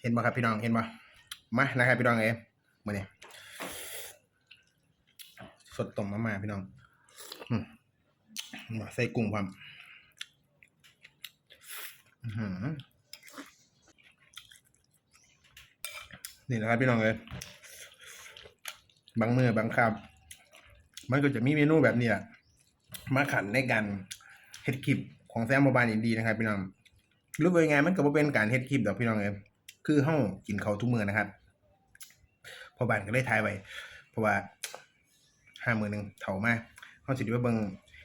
เห็นบ่ครับพี่น้องเห็นบ่มานะครับพี่น้องเอ๋มื่อนี้สดต้มมามาพี่น้องมาใส่กุ้งความอื้อหือนี่นะครับพี่น้องเอ๋บางมือบางคำมันก็จะมีเมนูแบบนี้แหละมาขันในการเฮ็ดคลิปของแซมโมบายอินดีนะครับพี่น้องรู้ว่ายังไงมันก็บ่เป็นการเฮ็ดคลิปดอกพี่น้องเอ๋ คือเฮากินเขาทุกมื้อนะครับพอบานก็เลยทายไว้ เพราะว่าห้ามือหนึ่งเถามากเขาสิได้ว่าเบิ่ง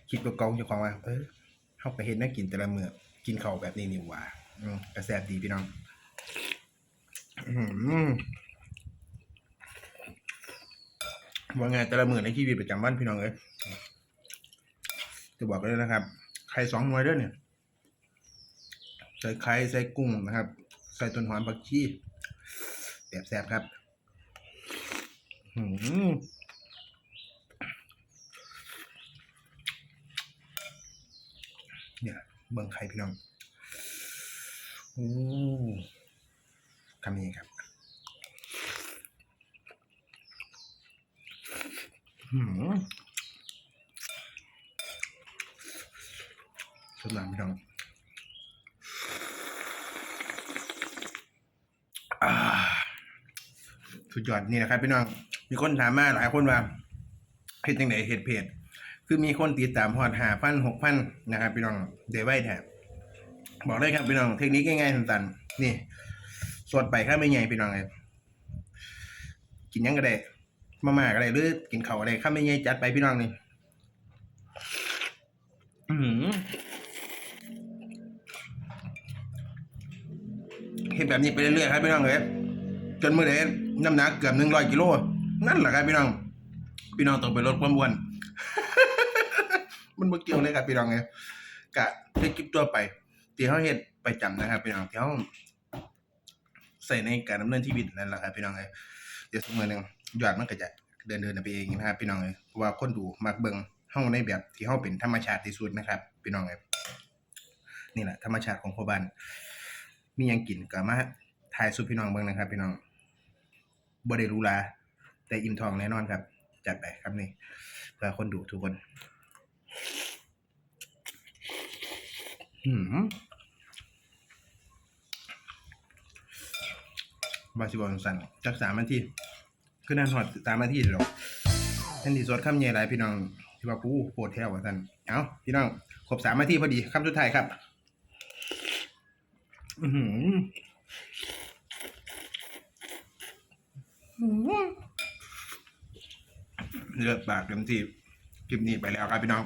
คลิปเก่าๆเจ้าของว่า เออเขาก็เห็นน่ากินแต่ละมื้อกินเขาแบบนี้นี่หว่าอืมกระแซบดีพี่น้องอว่าไงแต่ละมือในชีวิตประจำวันพี่น้องเอ้ยจะบอกเลยนะครับไข่สองหน่วยเด้วยเนี่ย ใส่ไข่ใส่กุ้งนะครับ ส่ต้นหอมผักชีแบบแซ่บครับหืมเนี่ยเบิ่งไข่พี่น้องโอ้คำนี้ครับหืมสุดหลังพี่น้องอ่า สุดยอดนี่นะครับพี่น้อง มีคนถามมาหลายคนว่าเห็ดยังไงเห็ดเพจคือมีคนติดตามฮอดหาพันหกพันนะครับพี่น้องเดไว้แถบบอกเลยครับพี่น้องเทคนิคง่ายๆสั้นๆนี่สดไปข้าไม่ใหญ่พี่น้องเลยกินยังก็ได้มาม่าก็ได้หรือกินเข้าวก็ได้ข้าไม่ใหญ่จัดไปพี่น้องนี่อือหือเห็นแบบนี้ไปเรื่อยๆครับพี่น้องเลยจนเมื่อเด น้ำหนักเกือบหนึ่งร้อยกิโลนั่นแหละครับพี่น้อง พี่น้องต้องไปลดความอ้วน มันบ่เกี่ยวเลยครับพี่น้องไงกะได้คลิปตัวไปที่เขาเฮ็ดไปจำนะครับพี่น้องที่เขาใส่ในการดำเนินชีวิตนั่นแหละครับพี่น้องไงเดี๋ยวสักมื้อหนึงยอดมันก็จะเดินเดินไปเองนะครับพี่น้องเพราะว่าคนดูมักเบิ่งเฮาในแบบที่เฮาเป็นธรรมชาติที่สุดนะครับ พี่น้องไงนี่แหละธรรมชาติของพ่อบ้านมีหยังกินก็มาถ่ายสู่พี่น้องเบิ่งนะครับ พี่น้อง บ่ได้รูหราแต่อิ่มท้องแน่นอนครับ จัดไปครับนี่เพื่อคนดูทุกคนหืมบาสิบอลสั่นจักสามนาทีคือนั่นหอดสามนาทีเดียวท่านที่สดคำใหญ่หลายพี่น้องที่ว่าปูโปรดแถวว่าสั่นเอาพี่น้องครบสามนาทีพอดีคำสุดท้ายครับ อือหือ เลือกปากเต็มที่คลิปนี้ไปแล้วครับพี่น้อง